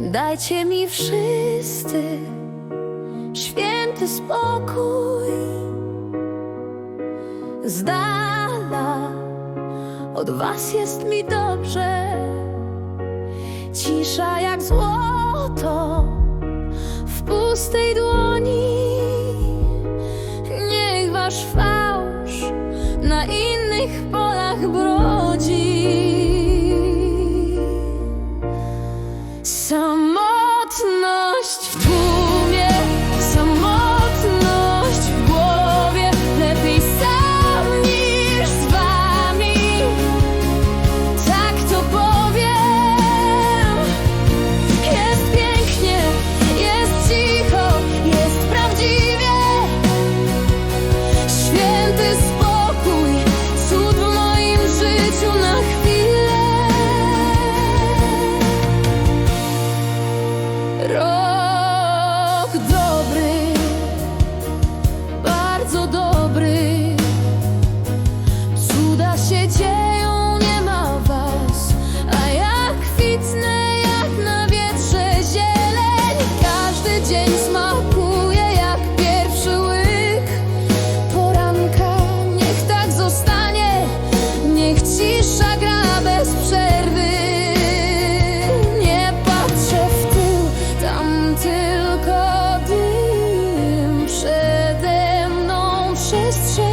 Dajcie mi wszyscy święty spokój. Z dala od was jest mi dobrze. Cisza jak złoto w pustej dłoni. It's.